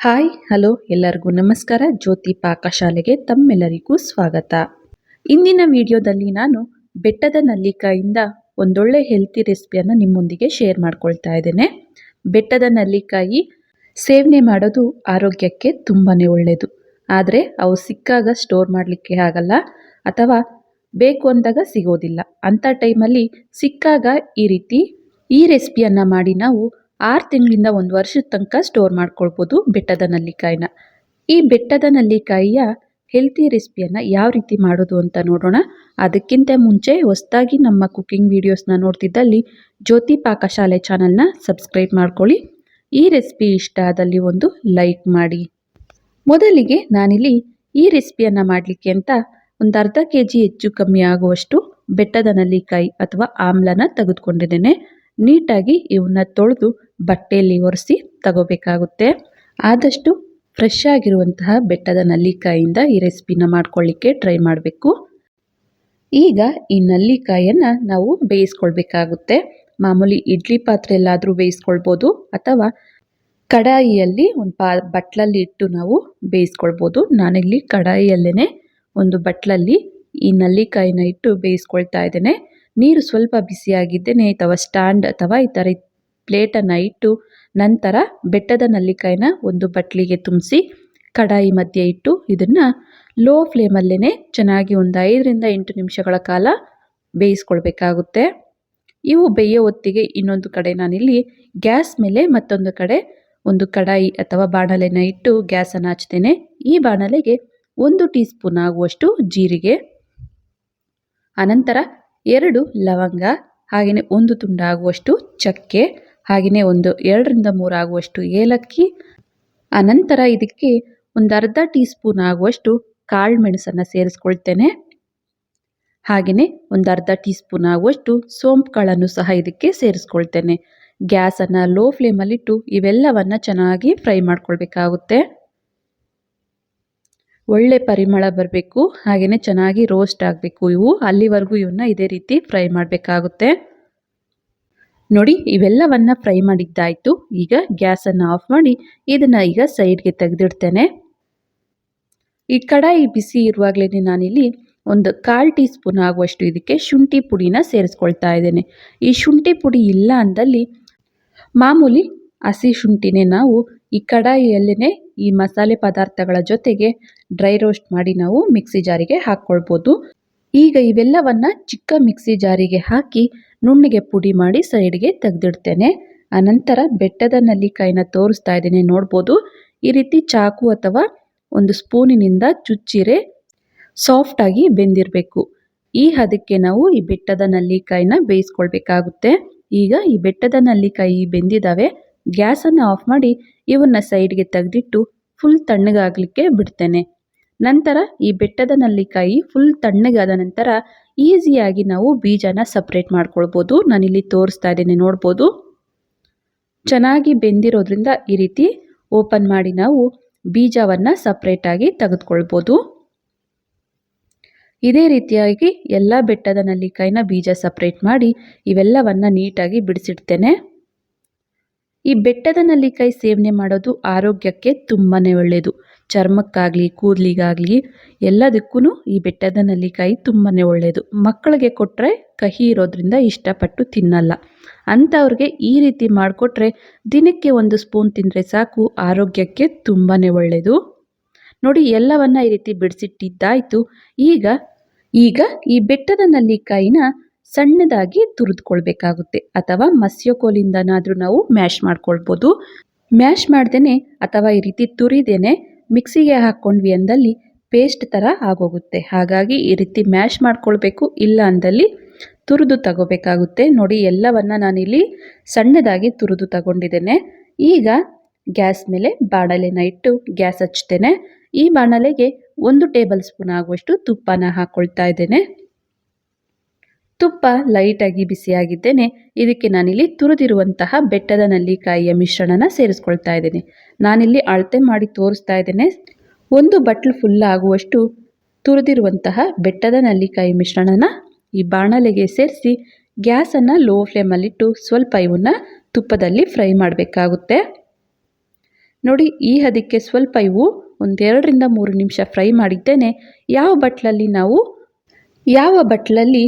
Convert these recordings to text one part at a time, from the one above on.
Hi, hello, ಎಲ್ಲರಿಗೂ ನಮಸ್ಕಾರ. ಜ್ಯೋತಿ ಪಾಕಶಾಲೆಗೆ ತಮ್ಮೆಲ್ಲರಿಗೂ ಸ್ವಾಗತ. ಇಂದಿನ ವಿಡಿಯೋದಲ್ಲಿ ನಾನು ಬೆಟ್ಟದ ನಲ್ಲಿಕಾಯಿಂದ ಒಂದೊಳ್ಳೆ ಹೆಲ್ತಿ ರೆಸಿಪಿಯನ್ನು ನಿಮ್ಮೊಂದಿಗೆ ಶೇರ್ ಮಾಡ್ಕೊಳ್ತಾ ಇದ್ದೇನೆ. ಬೆಟ್ಟದ ನಲ್ಲಿಕಾಯಿ ಸೇವನೆ ಮಾಡೋದು ಆರೋಗ್ಯಕ್ಕೆ ತುಂಬಾ ಒಳ್ಳೆಯದು ಆದರೆ ಅವು ಸಿಕ್ಕಾಗ ಸ್ಟೋರ್ ಮಾಡಲಿಕ್ಕೆ ಆಗಲ್ಲ ಅಥವಾ ಬೇಕು ಅಂದಾಗ ಸಿಗೋದಿಲ್ಲ. ಅಂಥ ಟೈಮಲ್ಲಿ ಸಿಕ್ಕಾಗ ಈ ರೀತಿ ಈ ರೆಸಿಪಿಯನ್ನು ಮಾಡಿ ನಾವು ಆರು ತಿಂಗಳಿಂದ ಒಂದು ವರ್ಷದ ತನಕ ಸ್ಟೋರ್ ಮಾಡ್ಕೊಳ್ಬೋದು ಬೆಟ್ಟದ ನಲ್ಲಿಕಾಯಿನ. ಈ ಬೆಟ್ಟದ ನಲ್ಲಿಕಾಯಿಯ ಹೆಲ್ತಿ ರೆಸಿಪಿಯನ್ನು ಯಾವ ರೀತಿ ಮಾಡೋದು ಅಂತ ನೋಡೋಣ. ಅದಕ್ಕಿಂತ ಮುಂಚೆ ಹೊಸದಾಗಿ ನಮ್ಮ ಕುಕ್ಕಿಂಗ್ ವೀಡಿಯೋಸ್ನ ನೋಡ್ತಿದ್ದಲ್ಲಿ ಜ್ಯೋತಿ ಪಾಕಶಾಲೆ ಚಾನಲ್ನ ಸಬ್ಸ್ಕ್ರೈಬ್ ಮಾಡ್ಕೊಳ್ಳಿ. ಈ ರೆಸಿಪಿ ಇಷ್ಟ ಆದಲ್ಲಿ ಒಂದು ಲೈಕ್ ಮಾಡಿ. ಮೊದಲಿಗೆ ನಾನಿಲ್ಲಿ ಈ ರೆಸಿಪಿಯನ್ನು ಮಾಡಲಿಕ್ಕೆ ಅಂತ ಒಂದು ಅರ್ಧ ಕೆ ಜಿ ಹೆಚ್ಚು ಕಮ್ಮಿ ಆಗುವಷ್ಟು ಬೆಟ್ಟದ ನಲ್ಲಿಕಾಯಿ ಅಥವಾ ಆಮ್ಲನ ತೆಗೆದುಕೊಂಡಿದ್ದೇನೆ. ನೀಟಾಗಿ ಇವನ್ನ ತೊಳೆದು ಬಟ್ಟೆಯಲ್ಲಿ ಒರೆಸಿ ತಗೋಬೇಕಾಗುತ್ತೆ. ಆದಷ್ಟು ಫ್ರೆಶ್ ಆಗಿರುವಂತಹ ಬೆಟ್ಟದ ನಲ್ಲಿಕಾಯಿಂದ ಈ ರೆಸಿಪಿನ ಮಾಡ್ಕೊಳ್ಳಿಕ್ಕೆ ಟ್ರೈ ಮಾಡಬೇಕು. ಈಗ ಈ ನಲ್ಲಿಕಾಯನ್ನು ನಾವು ಬೇಯಿಸ್ಕೊಳ್ಬೇಕಾಗುತ್ತೆ. ಮಾಮೂಲಿ ಇಡ್ಲಿ ಪಾತ್ರೆಯಲ್ಲಾದರೂ ಬೇಯಿಸ್ಕೊಳ್ಬೋದು ಅಥವಾ ಕಡಾಯಿಯಲ್ಲಿ ಒಂದು ಪಾ, ಬಟ್ಲಲ್ಲಿ ಇಟ್ಟು ನಾವು ಬೇಯಿಸ್ಕೊಳ್ಬೋದು. ನಾನಿಲ್ಲಿ ಕಡಾಯಿಯಲ್ಲೇ ಒಂದು ಬಟ್ಲಲ್ಲಿ ಈ ನಲ್ಲಿಕಾಯಿನ ಇಟ್ಟು ಬೇಯಿಸ್ಕೊಳ್ತಾ ಇದ್ದೇನೆ. ನೀರು ಸ್ವಲ್ಪ ಬಿಸಿಯಾಗಿದ್ದೇನೆ ಅಥವಾ ಸ್ಟ್ಯಾಂಡ್ ಅಥವಾ ಈ ಥರ ಪ್ಲೇಟನ್ನು ಇಟ್ಟು ನಂತರ ಬೆಟ್ಟದ ನಲ್ಲಿಕಾಯಿನ ಒಂದು ಬಟ್ಲಿಗೆ ತುಂಬಿಸಿ ಕಡಾಯಿ ಮಧ್ಯೆ ಇಟ್ಟು ಇದನ್ನು ಲೋ ಫ್ಲೇಮಲ್ಲೇ ಚೆನ್ನಾಗಿ ಒಂದು ಐದರಿಂದ ಎಂಟು ನಿಮಿಷಗಳ ಕಾಲ ಬೇಯಿಸ್ಕೊಳ್ಬೇಕಾಗುತ್ತೆ. ಇವು ಬೇಯೋ ಹೊತ್ತಿಗೆ ಇನ್ನೊಂದು ಕಡೆ ನಾನಿಲ್ಲಿ ಗ್ಯಾಸ್ ಮೇಲೆ ಮತ್ತೊಂದು ಕಡೆ ಒಂದು ಕಡಾಯಿ ಅಥವಾ ಬಾಣಲೆನ ಇಟ್ಟು ಗ್ಯಾಸನ್ನು ಹಚ್ತೇನೆ. ಈ ಬಾಣಲೆಗೆ ಒಂದು ಟೀ ಸ್ಪೂನ್ ಆಗುವಷ್ಟು ಜೀರಿಗೆ ಅನಂತರ ಎರಡು ಲವಂಗ, ಹಾಗೆಯೇ ಒಂದು ತುಂಡಾಗುವಷ್ಟು ಚಕ್ಕೆ ಹಾಗೆಯೇ ಒಂದು ಎರಡರಿಂದ ಮೂರು ಆಗುವಷ್ಟು ಏಲಕ್ಕಿ ಅನಂತರ ಇದಕ್ಕೆ ಒಂದು ಅರ್ಧ ಟೀ ಸ್ಪೂನ್ ಆಗುವಷ್ಟು ಕಾಳು ಮೆಣಸನ್ನು ಸೇರಿಸ್ಕೊಳ್ತೇನೆ. ಹಾಗೆಯೇ ಒಂದು ಅರ್ಧ ಟೀ ಸ್ಪೂನ್ ಆಗುವಷ್ಟು ಸೋಂಪು ಕಾಳನ್ನು ಸಹ ಇದಕ್ಕೆ ಸೇರಿಸ್ಕೊಳ್ತೇನೆ. ಗ್ಯಾಸನ್ನು ಲೋ ಫ್ಲೇಮಲ್ಲಿಟ್ಟು ಇವೆಲ್ಲವನ್ನು ಚೆನ್ನಾಗಿ ಫ್ರೈ ಮಾಡ್ಕೊಳ್ಬೇಕಾಗುತ್ತೆ. ಒಳ್ಳೆ ಪರಿಮಳ ಬರಬೇಕು, ಹಾಗೆಯೇ ಚೆನ್ನಾಗಿ ರೋಸ್ಟ್ ಆಗಬೇಕು ಇವು. ಅಲ್ಲಿವರೆಗೂ ಇವನ್ನ ಇದೇ ರೀತಿ ಫ್ರೈ ಮಾಡಬೇಕಾಗುತ್ತೆ. ನೋಡಿ, ಇವೆಲ್ಲವನ್ನು ಫ್ರೈ ಮಾಡಿದ್ದಾಯಿತು. ಈಗ ಗ್ಯಾಸನ್ನು ಆಫ್ ಮಾಡಿ ಇದನ್ನು ಈಗ ಸೈಡ್ಗೆ ತೆಗೆದಿಡ್ತೇನೆ. ಈ ಕಡಾಯಿ ಬಿಸಿ ಇರುವಾಗಲೇ ನಾನಿಲ್ಲಿ ಒಂದು ಕಾಲು ಟೀ ಸ್ಪೂನ್ ಆಗುವಷ್ಟು ಇದಕ್ಕೆ ಶುಂಠಿ ಪುಡಿನ ಸೇರಿಸ್ಕೊಳ್ತಾ ಇದ್ದೇನೆ. ಈ ಶುಂಠಿ ಪುಡಿ ಇಲ್ಲ ಅಂದಲ್ಲಿ ಮಾಮೂಲಿ ಹಸಿ ಶುಂಠಿನೇ ನಾವು ಈ ಕಡಾಯಿಯಲ್ಲೇ ಈ ಮಸಾಲೆ ಪದಾರ್ಥಗಳ ಜೊತೆಗೆ ಡ್ರೈ ರೋಸ್ಟ್ ಮಾಡಿ ನಾವು ಮಿಕ್ಸಿ ಜಾರಿಗೆ ಹಾಕ್ಕೊಳ್ಬೋದು. ಈಗ ಇವೆಲ್ಲವನ್ನ ಚಿಕ್ಕ ಮಿಕ್ಸಿ ಜಾರಿಗೆ ಹಾಕಿ ನುಣ್ಣಗೆ ಪುಡಿ ಮಾಡಿ ಸೈಡ್ಗೆ ತೆಗೆದಿಡ್ತೇನೆ. ಅನಂತರ ಬೆಟ್ಟದ ನಲ್ಲಿಕಾಯಿನ ತೋರಿಸ್ತಾ ಇದ್ದೇನೆ, ನೋಡ್ಬೋದು. ಈ ರೀತಿ ಚಾಕು ಅಥವಾ ಒಂದು ಸ್ಪೂನಿನಿಂದ ಚುಚ್ಚಿರೆ ಸಾಫ್ಟಾಗಿ ಬೆಂದಿರಬೇಕು. ಈ ಹದಕ್ಕೆ ನಾವು ಈ ಬೆಟ್ಟದ ನಲ್ಲಿಕಾಯಿನ ಬೇಯಿಸ್ಕೊಳ್ಬೇಕಾಗುತ್ತೆ. ಈಗ ಈ ಬೆಟ್ಟದ ನಲ್ಲಿಕಾಯಿ ಬೆಂದಿದ್ದಾವೆ ಗ್ಯಾಸನ್ನು ಆಫ್ ಮಾಡಿ ಇವನ್ನ ಸೈಡ್ಗೆ ತೆಗೆದಿಟ್ಟು ಫುಲ್ ತಣ್ಣಗಾಗಲಿಕ್ಕೆ ಬಿಡ್ತೇನೆ. ನಂತರ ಈ ಬೆಟ್ಟದ ನಲ್ಲಿಕಾಯಿ ಫುಲ್ ತಣ್ಣಗಾದ ನಂತರ ಈಸಿಯಾಗಿ ನಾವು ಬೀಜನ ಸಪ್ರೇಟ್ ಮಾಡ್ಕೊಳ್ಬೋದು. ನಾನಿಲ್ಲಿ ತೋರಿಸ್ತಾ ಇದ್ದೀನಿ, ನೋಡ್ಬೋದು. ಚೆನ್ನಾಗಿ ಬೆಂದಿರೋದ್ರಿಂದ ಈ ರೀತಿ ಓಪನ್ ಮಾಡಿ ನಾವು ಬೀಜವನ್ನು ಸಪ್ರೇಟಾಗಿ ತೆಗೆದುಕೊಳ್ಬೋದು. ಇದೇ ರೀತಿಯಾಗಿ ಎಲ್ಲ ಬೆಟ್ಟದ ನಲ್ಲಿಕಾಯಿನ ಬೀಜ ಸಪ್ರೇಟ್ ಮಾಡಿ ಇವೆಲ್ಲವನ್ನು ನೀಟಾಗಿ ಬಿಡಿಸಿಡ್ತೇನೆ. ಈ ಬೆಟ್ಟದ ನಲ್ಲಿಕಾಯಿ ಸೇವನೆ ಮಾಡೋದು ಆರೋಗ್ಯಕ್ಕೆ ತುಂಬಾ ಒಳ್ಳೆಯದು ಚರ್ಮಕ್ಕಾಗಲಿ, ಕೂದಲಿಗಾಗಲಿ ಎಲ್ಲದಕ್ಕೂ ಈ ಬೆಟ್ಟದ ನೆಲ್ಲಿಕಾಯಿ ತುಂಬಾ ಒಳ್ಳೆಯದು ಮಕ್ಕಳಿಗೆ ಕೊಟ್ಟರೆ ಕಹಿ ಇರೋದ್ರಿಂದ ಇಷ್ಟಪಟ್ಟು ತಿನ್ನಲ್ಲ. ಅಂಥವ್ರಿಗೆ ಈ ರೀತಿ ಮಾಡಿಕೊಟ್ರೆ ದಿನಕ್ಕೆ ಒಂದು ಸ್ಪೂನ್ ತಿಂದರೆ ಸಾಕು, ಆರೋಗ್ಯಕ್ಕೆ ತುಂಬಾ ಒಳ್ಳೆಯದು ನೋಡಿ, ಎಲ್ಲವನ್ನ ಈ ರೀತಿ ಬಿಡಿಸಿಟ್ಟಿದ್ದಾಯಿತು. ಈಗ ಈಗ ಈ ಬೆಟ್ಟದ ನಲ್ಲಿಕಾಯಿನ ಸಣ್ಣದಾಗಿ ತುರಿದುಕೊಳ್ಬೇಕಾಗುತ್ತೆ. ಅಥವಾ ಮಸ್ಯಕೋಲಿಂದನಾದರೂ ನಾವು ಮ್ಯಾಶ್ ಮಾಡ್ಕೊಳ್ಬೋದು. ಮ್ಯಾಶ್ ಮಾಡ್ದೇನೆ ಅಥವಾ ಈ ರೀತಿ ತುರಿದೇನೆ ಮಿಕ್ಸಿಗೆ ಹಾಕ್ಕೊಂಡ್ವಿ ಅಂದಲ್ಲಿ ಪೇಸ್ಟ್ ಥರ ಆಗೋಗುತ್ತೆ. ಹಾಗಾಗಿ ಈ ರೀತಿ ಮ್ಯಾಶ್ ಮಾಡ್ಕೊಳ್ಬೇಕು, ಇಲ್ಲ ಅಂದಲ್ಲಿ ತುರಿದು ತಗೋಬೇಕಾಗುತ್ತೆ. ನೋಡಿ, ಎಲ್ಲವನ್ನು ನಾನಿಲ್ಲಿ ಸಣ್ಣದಾಗಿ ತುರಿದು ತಗೊಂಡಿದ್ದೇನೆ. ಈಗ ಗ್ಯಾಸ್ ಮೇಲೆ ಬಾಣಲೆನ ಇಟ್ಟು ಗ್ಯಾಸ್ ಹಚ್ತೇನೆ. ಈ ಬಾಣಲೆಗೆ ಒಂದು ಟೇಬಲ್ ಸ್ಪೂನ್ ಆಗುವಷ್ಟು ತುಪ್ಪನ ಹಾಕ್ಕೊಳ್ತಾ ಇದ್ದೇನೆ. ತುಪ್ಪ ಲೈಟಾಗಿ ಬಿಸಿಯಾಗಿದ್ದೇನೆ. ಇದಕ್ಕೆ ನಾನಿಲ್ಲಿ ತುರಿದಿರುವಂತಹ ಬೆಟ್ಟದ ನಲ್ಲಿಕಾಯಿಯ ಮಿಶ್ರಣನ ಸೇರಿಸ್ಕೊಳ್ತಾ ಇದ್ದೇನೆ. ನಾನಿಲ್ಲಿ ಅಳತೆ ಮಾಡಿ ತೋರಿಸ್ತಾ ಇದ್ದೇನೆ. ಒಂದು ಬಟ್ಲು ಫುಲ್ ಆಗುವಷ್ಟು ತುರಿದಿರುವಂತಹ ಬೆಟ್ಟದ ನಲ್ಲಿಕಾಯಿ ಮಿಶ್ರಣನ ಈ ಬಾಣಲೆಗೆ ಸೇರಿಸಿ ಗ್ಯಾಸನ್ನು ಲೋ ಫ್ಲೇಮಲ್ಲಿಟ್ಟು ಸ್ವಲ್ಪ ಇವನ್ನ ತುಪ್ಪದಲ್ಲಿ ಫ್ರೈ ಮಾಡಬೇಕಾಗುತ್ತೆ. ನೋಡಿ, ಈ ಹದಕ್ಕೆ ಸ್ವಲ್ಪ ಇವು ಒಂದೆರಡರಿಂದ ಮೂರು ನಿಮಿಷ ಫ್ರೈ ಮಾಡಿದ್ದೇನೆ. ಯಾವ ಬಟ್ಲಲ್ಲಿ ನಾವು, ಯಾವ ಬಟ್ಲಲ್ಲಿ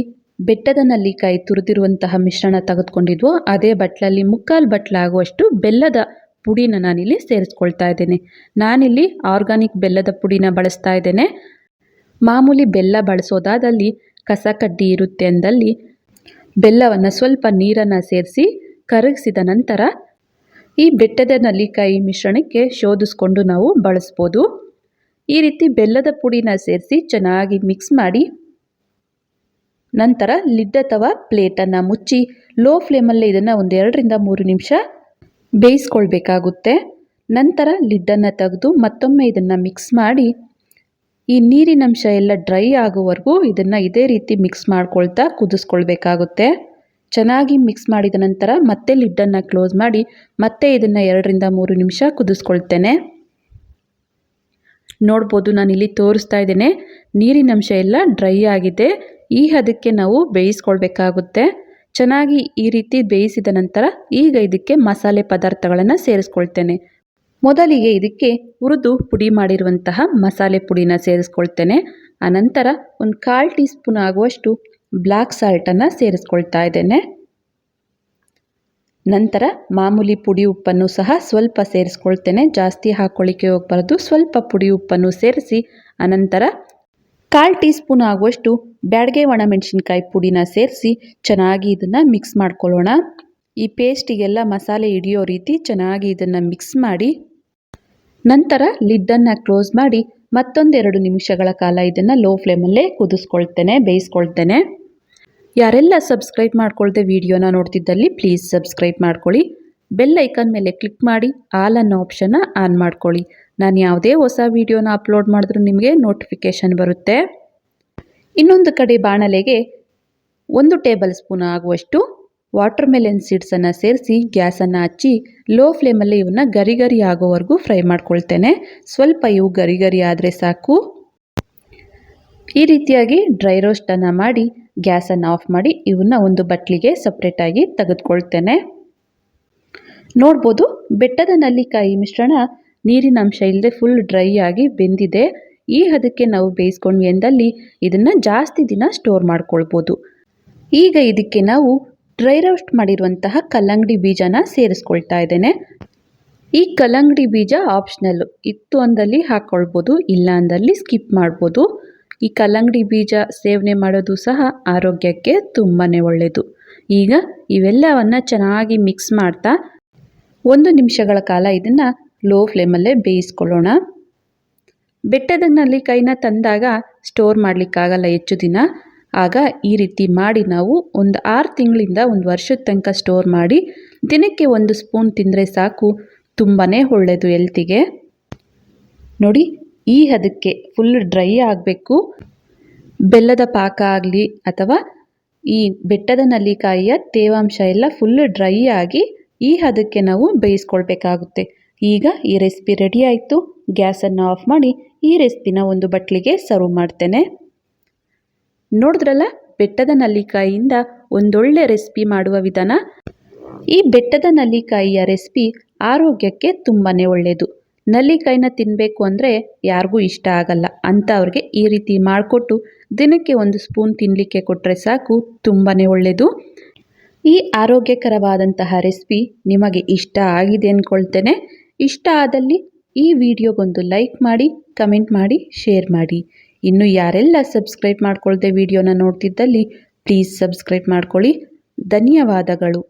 ಬೆಟ್ಟದ ನಲ್ಲಿಕಾಯಿ ತುರಿದಿರುವಂತಹ ಮಿಶ್ರಣ ತೆಗೆದುಕೊಂಡಿದ್ವು, ಅದೇ ಬಟ್ಲಲ್ಲಿ ಮುಕ್ಕಾಲು ಬಟ್ಲಾಗುವಷ್ಟು ಬೆಲ್ಲದ ಪುಡಿನ ನಾನಿಲ್ಲಿ ಸೇರಿಸ್ಕೊಳ್ತಾ ಇದ್ದೇನೆ. ನಾನಿಲ್ಲಿ ಆರ್ಗಾನಿಕ್ ಬೆಲ್ಲದ ಪುಡಿನ ಬಳಸ್ತಾ ಇದ್ದೇನೆ. ಮಾಮೂಲಿ ಬೆಲ್ಲ ಬಳಸೋದಾದಲ್ಲಿ ಕಸ ಕಡ್ಡಿ ಇರುತ್ತೆ ಅಂದಲ್ಲಿ ಬೆಲ್ಲವನ್ನು ಸ್ವಲ್ಪ ನೀರನ್ನು ಸೇರಿಸಿ ಕರಗಿಸಿದ ನಂತರ ಈ ಬೆಟ್ಟದ ನಲ್ಲಿಕಾಯಿ ಮಿಶ್ರಣಕ್ಕೆ ಶೋಧಿಸ್ಕೊಂಡು ನಾವು ಬಳಸ್ಬೋದು. ಈ ರೀತಿ ಬೆಲ್ಲದ ಪುಡಿನ ಸೇರಿಸಿ ಚೆನ್ನಾಗಿ ಮಿಕ್ಸ್ ಮಾಡಿ ನಂತರ ಲಿಡ್ ಅಥವಾ ಪ್ಲೇಟನ್ನು ಮುಚ್ಚಿ ಲೋ ಫ್ಲೇಮಲ್ಲೇ ಇದನ್ನು ಒಂದು ಎರಡರಿಂದ ಮೂರು ನಿಮಿಷ ಬೇಯಿಸ್ಕೊಳ್ಬೇಕಾಗುತ್ತೆ. ನಂತರ ಲಿಡ್ಡನ್ನು ತೆಗೆದು ಮತ್ತೊಮ್ಮೆ ಇದನ್ನು ಮಿಕ್ಸ್ ಮಾಡಿ ಈ ನೀರಿನಂಶ ಎಲ್ಲ ಡ್ರೈ ಆಗೋವರೆಗೂ ಇದನ್ನು ಇದೇ ರೀತಿ ಮಿಕ್ಸ್ ಮಾಡ್ಕೊಳ್ತಾ ಕುದಿಸ್ಕೊಳ್ಬೇಕಾಗುತ್ತೆ. ಚೆನ್ನಾಗಿ ಮಿಕ್ಸ್ ಮಾಡಿದ ನಂತರ ಮತ್ತೆ ಲಿಡ್ಡನ್ನು ಕ್ಲೋಸ್ ಮಾಡಿ ಮತ್ತೆ ಇದನ್ನು ಎರಡರಿಂದ ಮೂರು ನಿಮಿಷ ಕುದಿಸ್ಕೊಳ್ತೇನೆ. ನೋಡ್ಬೋದು ಇಲ್ಲಿ ತೋರಿಸ್ತಾ ಇದ್ದೇನೆ. ನೀರಿನಂಶ ಎಲ್ಲ ಡ್ರೈ ಆಗಿದೆ. ಈ ಹದಕ್ಕೆ ನಾವು ಬೇಯಿಸ್ಕೊಳ್ಬೇಕಾಗುತ್ತೆ. ಚೆನ್ನಾಗಿ ಈ ರೀತಿ ಬೇಯಿಸಿದ ನಂತರ ಈಗ ಇದಕ್ಕೆ ಮಸಾಲೆ ಪದಾರ್ಥಗಳನ್ನು ಸೇರಿಸ್ಕೊಳ್ತೇನೆ. ಮೊದಲಿಗೆ ಇದಕ್ಕೆ ಹುರಿದು ಪುಡಿ ಮಾಡಿರುವಂತಹ ಮಸಾಲೆ ಪುಡಿನ ಸೇರಿಸ್ಕೊಳ್ತೇನೆ. ಆನಂತರ ಒಂದು ಕಾಲು ಟೀ ಸ್ಪೂನ್ ಆಗುವಷ್ಟು ಬ್ಲ್ಯಾಕ್ ಸಾಲ್ಟನ್ನು ಸೇರಿಸ್ಕೊಳ್ತಾ ಇದ್ದೇನೆ. ನಂತರ ಮಾಮೂಲಿ ಪುಡಿ ಉಪ್ಪನ್ನು ಸಹ ಸ್ವಲ್ಪ ಸೇರಿಸ್ಕೊಳ್ತೇನೆ. ಜಾಸ್ತಿ ಹಾಕ್ಕೊಳ್ಳಿಕ್ಕೆ ಹೋಗಬಾರ್ದು. ಸ್ವಲ್ಪ ಪುಡಿ ಉಪ್ಪನ್ನು ಸೇರಿಸಿ ಅನಂತರ ಕಾಲು ಟೀ ಸ್ಪೂನ್ ಆಗುವಷ್ಟು ಬ್ಯಾಡಗೆ ಒಣಮೆಣಸಿನ್ಕಾಯಿ ಪುಡಿನ ಸೇರಿಸಿ ಚೆನ್ನಾಗಿ ಇದನ್ನು ಮಿಕ್ಸ್ ಮಾಡ್ಕೊಳ್ಳೋಣ. ಈ ಪೇಸ್ಟಿಗೆಲ್ಲ ಮಸಾಲೆ ಹಿಡಿಯೋ ರೀತಿ ಚೆನ್ನಾಗಿ ಇದನ್ನು ಮಿಕ್ಸ್ ಮಾಡಿ, ನಂತರ ಲಿಡ್ಡನ್ನು ಕ್ಲೋಸ್ ಮಾಡಿ ಮತ್ತೊಂದೆರಡು ನಿಮಿಷಗಳ ಕಾಲ ಇದನ್ನು ಲೋ ಫ್ಲೇಮಲ್ಲೇ ಕುದಿಸ್ಕೊಳ್ತೇನೆ, ಬೇಯಿಸ್ಕೊಳ್ತೇನೆ. ಯಾರೆಲ್ಲ ಸಬ್ಸ್ಕ್ರೈಬ್ ಮಾಡ್ಕೊಳ್ದೆ ವಿಡಿಯೋನ ನೋಡ್ತಿದ್ದಲ್ಲಿ ಪ್ಲೀಸ್ ಸಬ್ಸ್ಕ್ರೈಬ್ ಮಾಡ್ಕೊಳ್ಳಿ. ಬೆಲ್ ಐಕನ್ ಮೇಲೆ ಕ್ಲಿಕ್ ಮಾಡಿ, ಆಲ್ ಅನ್ನೋ ಆಪ್ಷನ್ನ ಆನ್ ಮಾಡ್ಕೊಳ್ಳಿ. ನಾನು ಯಾವುದೇ ಹೊಸ ವಿಡಿಯೋನ ಅಪ್ಲೋಡ್ ಮಾಡಿದ್ರೂ ನಿಮಗೆ ನೋಟಿಫಿಕೇಷನ್ ಬರುತ್ತೆ. ಇನ್ನೊಂದು ಕಡೆ ಬಾಣಲೆಗೆ ಒಂದು ಟೇಬಲ್ ಸ್ಪೂನ್ ಆಗುವಷ್ಟು ವಾಟರ್ ಮೆಲನ್ ಸೀಡ್ಸನ್ನು ಸೇರಿಸಿ ಗ್ಯಾಸನ್ನು ಹಚ್ಚಿ ಲೋ ಫ್ಲೇಮಲ್ಲಿ ಇವನ್ನ ಗರಿ ಗರಿ ಆಗೋವರೆಗೂ ಫ್ರೈ ಮಾಡ್ಕೊಳ್ತೇನೆ. ಸ್ವಲ್ಪ ಇವು ಗರಿ ಗರಿ ಆದರೆ ಸಾಕು. ಈ ರೀತಿಯಾಗಿ ಡ್ರೈ ರೋಸ್ಟನ್ನು ಮಾಡಿ ಗ್ಯಾಸನ್ನು ಆಫ್ ಮಾಡಿ ಇವನ್ನ ಒಂದು ಬಟ್ಲಿಗೆ ಸಪ್ರೇಟಾಗಿ ತೆಗೆದುಕೊಳ್ತೇನೆ. ನೋಡ್ಬೋದು ಬೆಟ್ಟದ ನಲ್ಲಿಕಾಯಿ ಮಿಶ್ರಣ ನೀರಿನ ಅಂಶ ಇಲ್ಲದೆ ಫುಲ್ ಡ್ರೈ ಆಗಿ ಬೆಂದಿದೆ. ಈ ಹದಕ್ಕೆ ನಾವು ಬೇಯಿಸ್ಕೊಂಡ್ವಿ ಎಂದಲ್ಲಿ ಇದನ್ನು ಜಾಸ್ತಿ ದಿನ ಸ್ಟೋರ್ ಮಾಡ್ಕೊಳ್ಬೋದು. ಈಗ ಇದಕ್ಕೆ ನಾವು ಡ್ರೈ ರೋಸ್ಟ್ ಮಾಡಿರುವಂತಹ ಕಲ್ಲಂಗಡಿ ಬೀಜನ ಸೇರಿಸ್ಕೊಳ್ತಾ ಇದ್ದೇನೆ. ಈ ಕಲ್ಲಂಗಡಿ ಬೀಜ ಆಪ್ಷನಲ್ ಇತ್ತು ಅಂದಲ್ಲಿ ಹಾಕ್ಕೊಳ್ಬೋದು ಇಲ್ಲ ಅಂದಲ್ಲಿ ಸ್ಕಿಪ್ ಮಾಡ್ಬೋದು. ಈ ಕಲ್ಲಂಗಡಿ ಬೀಜ ಸೇವನೆ ಮಾಡೋದು ಸಹ ಆರೋಗ್ಯಕ್ಕೆ ತುಂಬಾ ಒಳ್ಳೆಯದು ಈಗ ಇವೆಲ್ಲವನ್ನು ಚೆನ್ನಾಗಿ ಮಿಕ್ಸ್ ಮಾಡ್ತಾ ಒಂದು ನಿಮಿಷಗಳ ಕಾಲ ಇದನ್ನು ಲೋ ಫ್ಲೇಮಲ್ಲೇ ಬೇಯಿಸ್ಕೊಳ್ಳೋಣ. ಬೆಟ್ಟದ ಕೈನ ತಂದಾಗ ಸ್ಟೋರ್ ಮಾಡಲಿಕ್ಕಾಗಲ್ಲ ಹೆಚ್ಚು ದಿನ. ಆಗ ಈ ರೀತಿ ಮಾಡಿ ನಾವು ಒಂದು ಆರು ತಿಂಗಳಿಂದ ಒಂದು ವರ್ಷದ ತನಕ ಸ್ಟೋರ್ ಮಾಡಿ, ದಿನಕ್ಕೆ ಒಂದು ಸ್ಪೂನ್ ತಿಂದರೆ ಸಾಕು ತುಂಬಾ ಒಳ್ಳೆಯದು ಎಲ್ತಿಗೆ ನೋಡಿ, ಈ ಹದಕ್ಕೆ ಫುಲ್ ಡ್ರೈ ಆಗಬೇಕು. ಬೆಲ್ಲದ ಪಾಕ ಆಗಲಿ ಅಥವಾ ಈ ಬೆಟ್ಟದ ನಲ್ಲಿಕಾಯಿಯ ತೇವಾಂಶ ಎಲ್ಲ ಫುಲ್ ಡ್ರೈ ಆಗಿ ಈ ಹದಕ್ಕೆ ನಾವು ಬೇಯಿಸ್ಕೊಳ್ಬೇಕಾಗುತ್ತೆ. ಈಗ ಈ ರೆಸಿಪಿ ರೆಡಿ ಆಯಿತು. ಗ್ಯಾಸನ್ನು ಆಫ್ ಮಾಡಿ ಈ ರೆಸಿಪಿನ ಒಂದು ಬಟ್ಲಿಗೆ ಸರ್ವ್ ಮಾಡ್ತೇನೆ. ನೋಡಿದ್ರಲ್ಲ, ಬೆಟ್ಟದ ನಲ್ಲಿಕಾಯಿಯಿಂದ ಒಂದೊಳ್ಳೆ ರೆಸಿಪಿ ಮಾಡುವ ವಿಧಾನ? ಈ ಬೆಟ್ಟದ ನಲ್ಲಿಕಾಯಿಯ ರೆಸಿಪಿ ಆರೋಗ್ಯಕ್ಕೆ ತುಂಬಾ ಒಳ್ಳೆಯದು ನಲ್ಲಿಕಾಯಿನ ತಿನ್ನಬೇಕು ಅಂದರೆ ಯಾರಿಗೂ ಇಷ್ಟ ಆಗಲ್ಲ. ಅಂಥವ್ರಿಗೆ ಈ ರೀತಿ ಮಾಡಿಕೊಟ್ಟು ದಿನಕ್ಕೆ ಒಂದು ಸ್ಪೂನ್ ತಿನ್ನಲಿಕ್ಕೆ ಕೊಟ್ಟರೆ ಸಾಕು ತುಂಬಾ ಒಳ್ಳೆಯದು ಈ ಆರೋಗ್ಯಕರವಾದಂತಹ ರೆಸಿಪಿ ನಿಮಗೆ ಇಷ್ಟ ಆಗಿದೆ ಅಂದ್ಕೊಳ್ತೇನೆ ಇಷ್ಟ ಆದಲ್ಲಿ ಈ ವಿಡಿಯೋಗೊಂದು ಲೈಕ್ ಮಾಡಿ ಕಮೆಂಟ್ ಮಾಡಿ ಶೇರ್ ಮಾಡಿ. ಇನ್ನು ಯಾರೆಲ್ಲ ಸಬ್ಸ್ಕ್ರೈಬ್ ಮಾಡ್ಕೊಳ್ದೆ ವಿಡಿಯೋನ ನೋಡ್ತಿದ್ದಲ್ಲಿ ಪ್ಲೀಸ್ ಸಬ್ಸ್ಕ್ರೈಬ್ ಮಾಡ್ಕೊಳ್ಳಿ. ಧನ್ಯವಾದಗಳು.